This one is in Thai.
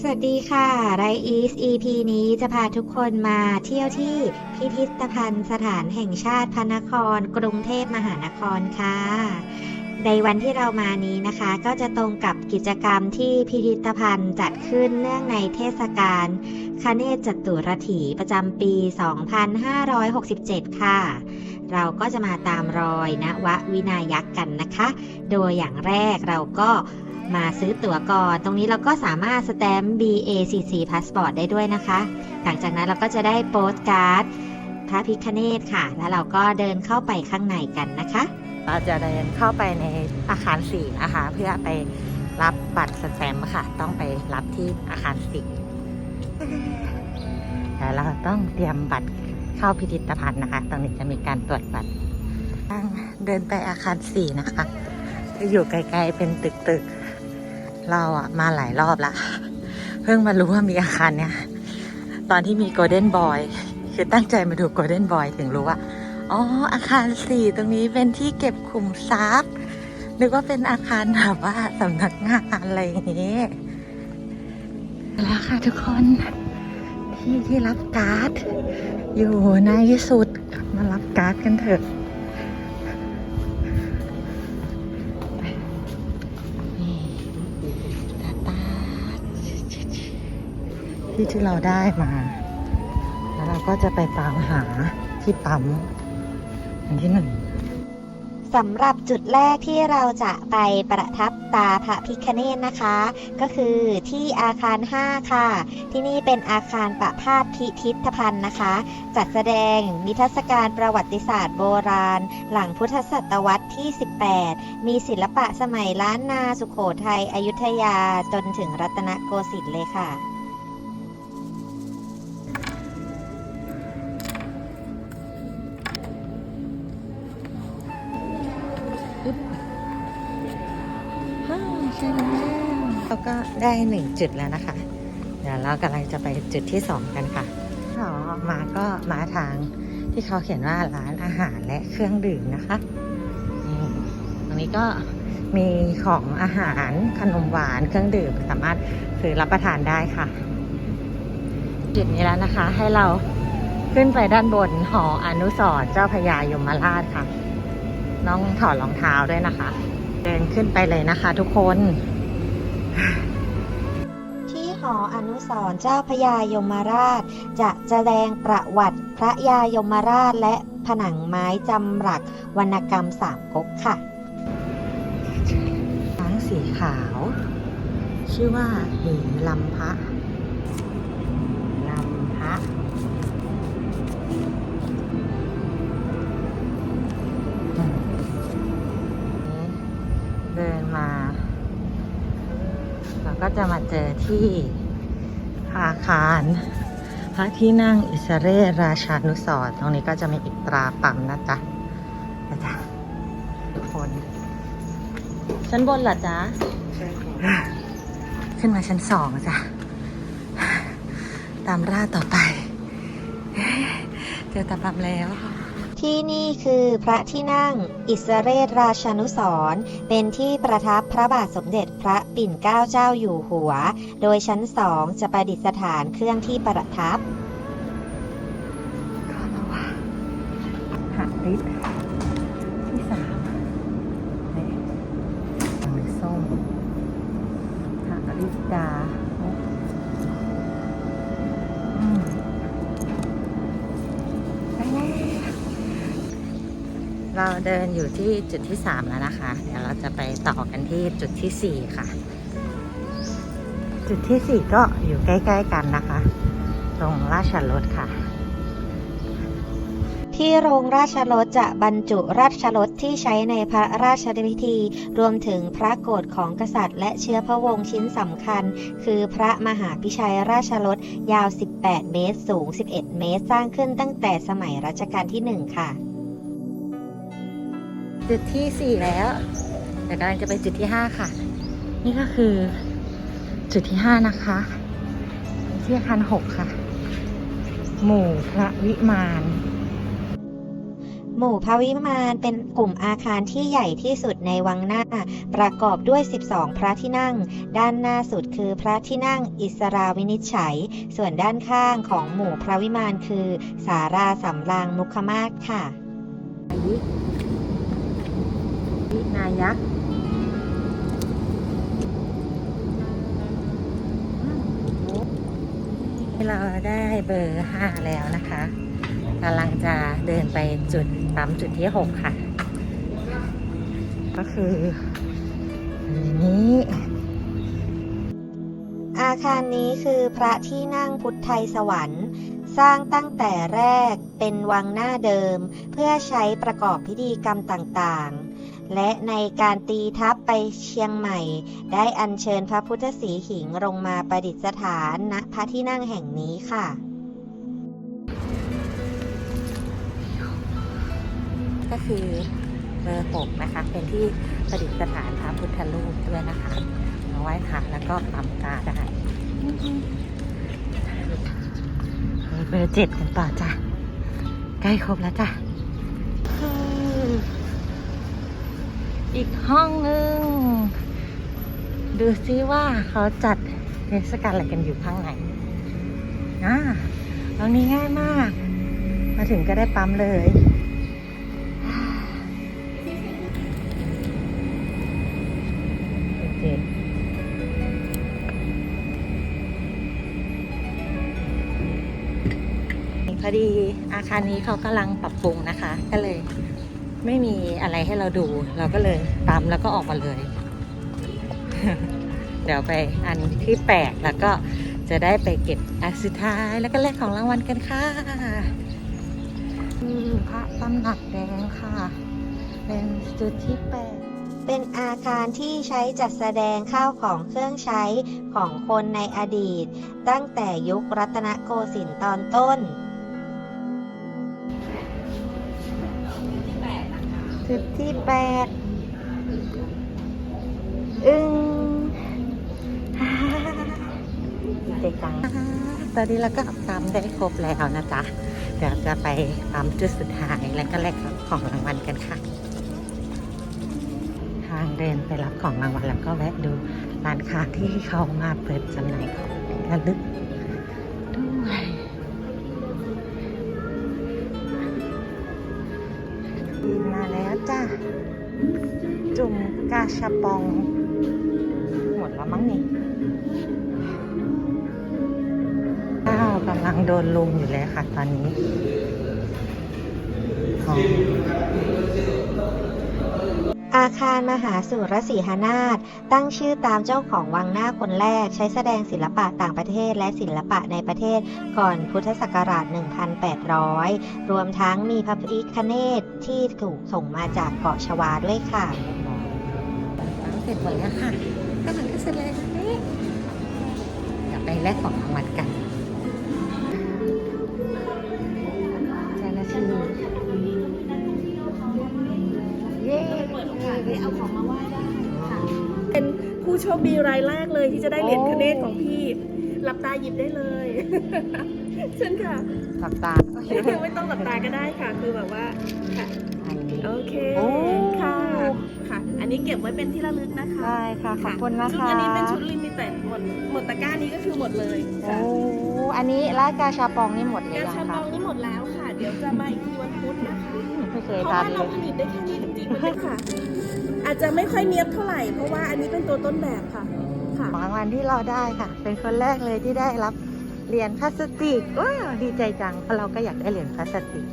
สวัสดีค่ะไรอีส EP นี้จะพาทุกคนมาเที่ยวที่พิพิธภัณฑ์สถานแห่งชาติพระนคร กรุงเทพมหานครค่ะ ในวันที่เรามานี้นะคะ ก็จะตรงกับกิจกรรมที่พิพิธภัณฑ์จัดขึ้นเนื่องในเทศกาลคเนศจตุรถีประจำปี 2567 ค่ะ เราก็จะมาตามรอยณววินายักษ์กันนะคะ โดยอย่างแรกเราก็ มาซื้อตั๋วก่อน ตรงนี้เราก็สามารถสแตมป์ BACC Passport ได้ด้วยนะคะ หลังจากนั้นเราก็จะได้โปสการ์ดพระพิคเนตค่ะ แล้วเราก็เดินเข้าไปข้างในกันนะคะเราจะเดินเข้าไปในอาคารสี่นะคะเพื่อไปรับบัตรสแตมป์ค่ะ ต้องไปรับที่อาคารสี่แต่เราต้องเตรียมบัตรเข้าพิพิธภัณฑ์นะคะ ตรงนี้จะมีการตรวจบัตรเดินไปอาคารสี่นะคะ จะอยู่ไกลๆเป็นตึกๆ เราอะมาหลายรอบละ เพิ่งมารู้ว่ามีอาคารเนี้ยตอนที่มีโกลเด้นบอยคือตั้งใจมาดูโกลเด้นบอยถึงรู้ว่าอ๋อ อาคารสี่ตรงนี้เป็นที่เก็บขุมทรัพย์นึกว่าเป็นอาคารแบบว่าสำนักงานอะไรอย่างนี้แล้วค่ะทุกคนที่ที่รับการ์ด อยู่ในสุดมารับการ์ดกันเถอะ ที่ที่เราได้มา แล้วเราก็จะไปตามหาที่ปั๊มอันที่หนึ่งสำหรับจุดแรกที่เราจะไปประทับตาพระพิคเนตนะคะ ก็คือที่อาคาร 5 ค่ะ ที่นี่เป็นอาคารประพาสพิพิธภัณฑ์นะคะ จัดแสดงนิทรรศการประวัติศาสตร์โบราณ หลังพุทธศตวรรษที่ 18 มีศิลปะสมัยล้านนาสุขโขทัยอยุธยาจนถึงรัตนโกสินทร์เลยค่ะ ได้หนึ่งจุดแล้วนะคะ เดี๋ยวเรากำลังจะไปจุดที่สองกันค่ะอ๋อมาก็มาทางที่เขาเขียนว่าร้านอาหารและเครื่องดื่มนะคะตรงนี้ก็มีของอาหารขนมหวานเครื่องดื่มสามารถซื้อรับประทานได้ค่ะ จุดนี้แล้วนะคะ ให้เราขึ้นไปด้านบนหออนุสรเจ้าพระยายมราชค่ะ น้องถอดรองเท้าด้วยนะคะ เดินขึ้นไปเลยนะคะทุกคน ออนุสรเจ้าพระยายมราช จะแสดงประวัติพระยายมราชและผนังไม้จำรักวรรณกรรมสามก๊กค่ะช้างสีขาว ชื่อว่าหีลำพระลำพระเดินมา ก็จะมาเจอที่อาคารพระที่นั่งอิสเรราชานุสรตรงนี้ก็จะมีอีกตราปั๊มนะจ๊ะนะจ๊ะทุกคนชั้นบนเหรอจ๊ะขึ้นมาชั้นสองจ้ะ ตามร่าต่อไป เจอตาปั๊มแล้ว ที่นี่คือพระที่นั่ง อิสเรศราชานุสร์เป็นที่ประทับพระบาทสมเด็จพระปิ่นเกล้าเจ้าอยู่หัว โดยชั้นสองจะประดิษฐานเครื่องที่ประทับก็มาว่าหาลิตที่สามนี่อันนี้ส้มหาลิตดาอืมไปแล้ว เราเดินอยู่ที่จุดที่สามแล้วนะคะ เดี๋ยวเราจะไปต่อกันที่จุดที่สี่ค่ะ จุดที่สี่ก็อยู่ใกล้ ๆ กันนะคะ ตรงราชรถค่ะ ที่โรงราชรถจะบรรจุราชรถที่ใช้ในพระราชพิธี รวมถึงพระโกรธของกษัตริย์และเชื้อพระวงศ์ชิ้นสำคัญ คือพระมหาพิชัยราชรถยาว 18 เมตร สูง 11 เมตร สร้างขึ้นตั้งแต่สมัยรัชกาลที่ 1 ค่ะ จุดที่สี่แล้ว เดี๋ยวกำลังจะไปจุดที่ห้าค่ะ นี่ก็คือ จุดที่ห้านะคะที่อาคารหกค่ะ หมู่พระวิมานหมู่พระวิมานเป็นกลุ่มอาคารที่ใหญ่ที่สุดในวังหน้า ประกอบด้วย 12 พระที่นั่ง ด้านหน้าสุดคือพระที่นั่งอิสราวินิจฉัย ส่วนด้านข้างของหมู่พระวิมานคือ สาราสำราญมุขมาศค่ะ วิวินายักษ์เราได้เบอร์ห้าแล้วนะคะกำลังจะเดินไปจุดปั๊มจุดที่หกค่ะ ก็คือนนี้ อาคารนี้คือพระที่นั่งพุทธไทยสวรรค์ สร้างตั้งแต่แรกเป็นวังหน้าเดิม เพื่อใช้ประกอบพิธีกรรมต่างๆ และในการตีทัพไปเชียงใหม่ ได้อัญเชิญพระพุทธสีหิงลงมาประดิษฐานณพระที่นั่งแห่งนี้ค่ะก็คือเบอร์หกนะคะ เป็นที่ประดิษฐานพระพุทธรูปด้วยนะคะมาไหว้พระแล้วก็ปั๊มกาได้เบอร์เจ็ดกันต่อจ้ะ ใกล้ครบแล้วจ้ะคือ อีกห้องหนึ่งดูซิว่าเขาจัดเทศกาลอะไรกันอยู่ข้างในอ่าตรงนี้ง่ายมาก มาถึงก็ได้ปั๊มเลยพอดีอาคารนี้เขากำลังปรับปรุงนะคะ ก็เลย ไม่มีอะไรให้เราดู เราก็เลยปั๊มแล้วก็ออกมาเลย เดี๋ยวไปอันที่แปดแล้วก็จะได้ไปเก็บอันสุดท้ายแล้วก็แลกของรางวัลกันค่ะคือพระตำหนักแดงค่ะ เป็นจุดที่แปดเป็นอาคารที่ใช้จัดแสดงข้าวของเครื่องใช้ของคนในอดีต ตั้งแต่ยุครัตนโกสินทร์ตอนต้น จุดที่แปดอึ้งดีใจจังตอนนี้เราก็ปั๊มได้ครบแล้วนะจ๊ะ เดี๋ยวจะไปปั๊มจุดสุดท้ายแล้วก็แลกของรางวัลกันค่ะ ทางเดินไปรับของรางวัลแล้วก็แวะดูร้านค้าที่เขามาเปิดจำหน่ายของระลึก จุ่มกาชาปอง หมดแล้วมั้งนี่ข้าวกำลังโดนลุมอยู่เลยค่ะตอนนี้ อ๋ออาคารมหาสุรสีหนาถตั้งชื่อตามเจ้าของวังหน้าคนแรก ใช้แสดงศิลปะต่างประเทศและศิลปะในประเทศก่อนพุทธศักราช 1,800 รวมทั้งมีพระพิคเนตที่ถูกส่งมาจากเกาะชวาด้วยค่ะตั้งเสร็จหมดแล้วค่ะกำลังจะเสร็จเลยนี่เดี๋ยวไปแลกของรางวัลกันเจ้าหน้าที่ เอาของมาไหว้ได้ค่ะ เป็นผู้โชคดีรายแรกเลยที่จะได้เหรียญคเนตของพี่หลับตาหยิบได้เลยเชิญค่ะหลับตาไม่ต้องหลับตาก็ได้ค่ะ คือแบบว่าค่ะอันนี้โอเคโอ้ค่ะค่ะ อันนี้เก็บไว้เป็นที่ระลึกนะคะได้ค่ะขอบคุณนะคะชุดอันนี้เป็นชุดลิมิเต็ดหมดหมดตะกร้านี้ก็คือหมดเลยโอ้ค่ะอันนี้ร้านกาชาปองนี่หมดเลยงานยังชาปคะองนี่หมดแล้วค่ะ เดี๋ยวจะมาอีกทีวันพุธนะคะไม่เคยเพราะทานว่าเลเรายผลิตได้แค่นี้จริงๆมันเป็นค่ะ อาจจะไม่ค่อยเนียบเท่าไหร่เพราะว่าอันนี้เป็นตัวต้นแบบค่ะค่ะของรางวัลที่เราได้ค่ะ เป็นคนแรกเลยที่ได้รับเหรียญพลาสติกว้าวดีใจจังเพราะเราก็อยากได้เหรียญพลาสติก